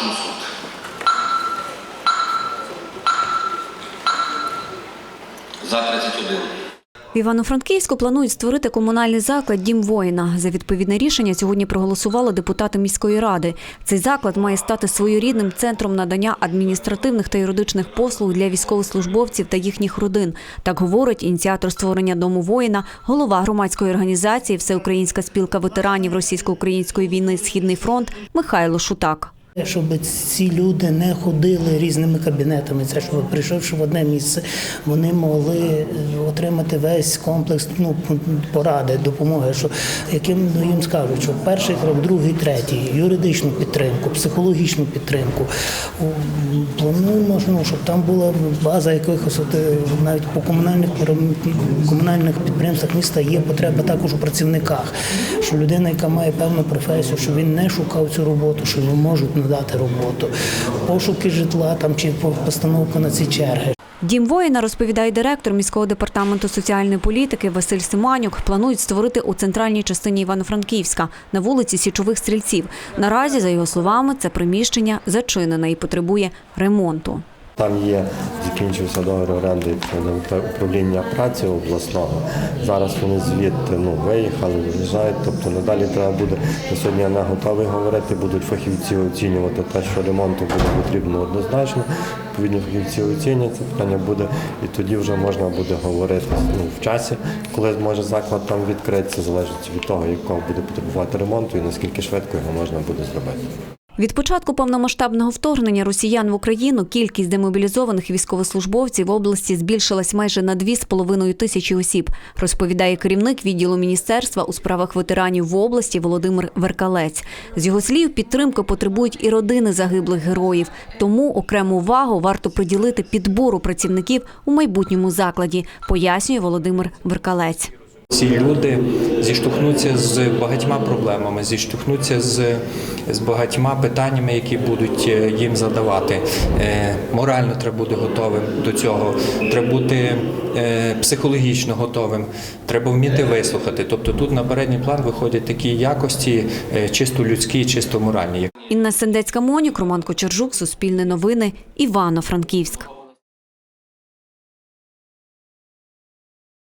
700. За 31. В Івано-Франківську планують створити комунальний заклад Дім воїна. За відповідне рішення сьогодні проголосували депутати міської ради. Цей заклад має стати своєрідним центром надання адміністративних та юридичних послуг для військовослужбовців та їхніх родин. Так говорить ініціатор створення дому воїна, голова громадської організації Всеукраїнська спілка ветеранів російсько-української війни Східний фронт Михайло Шутак. Щоб ці люди не ходили різними кабінетами, це щоб прийшовши в одне місце, вони могли е, отримати весь комплекс ну, поради, допомоги, що яким ну, їм скажуть, що перший крок, другий, третій, юридичну підтримку, психологічну підтримку. Плануємо, ну, щоб там була база якихось от, е, навіть по комунальних комунальних підприємствах міста є потреба також у працівниках, що людина, яка має певну професію, що він не шукав цю роботу, що йому можуть надати роботу, пошуки житла там чи по- постановка на ці черги. Дім воїна, розповідає директор міського департаменту соціальної політики Василь Симанюк, планують створити у центральній частині Івано-Франківська на вулиці Січових Стрільців. Наразі, за його словами, це приміщення зачинене і потребує ремонту. Там є, закінчився договір оренди управління праці обласного. Зараз вони звідти ну, виїхали, виїжджають. Тобто надалі треба буде, на сьогодні я не готовий говорити, будуть фахівці оцінювати те, що ремонту буде потрібно однозначно. Відповідні фахівці оцінять це питання буде, і тоді вже можна буде говорити ну, в часі, коли зможе заклад там відкритися, залежить від того, якого буде потребувати ремонту і наскільки швидко його можна буде зробити. Від початку повномасштабного вторгнення росіян в Україну кількість демобілізованих військовослужбовців в області збільшилась майже на 2,5 тисячі осіб, розповідає керівник відділу міністерства у справах ветеранів в області Володимир Веркалець. З його слів, підтримки потребують і родини загиблих героїв. Тому окрему увагу варто приділити підбору працівників у майбутньому закладі, пояснює Володимир Веркалець. Ці люди зіштовхнуться з багатьма проблемами, зіштовхнуться з, з багатьма питаннями, які будуть е, їм задавати. Е, Морально треба бути готовим до цього, треба бути е, психологічно готовим, треба вміти вислухати. Тобто тут на передній план виходять такі якості, чисто людські, чисто моральні. Інна Сендецька Монік, Роман Кочержук, Суспільне новини, Івано-Франківськ.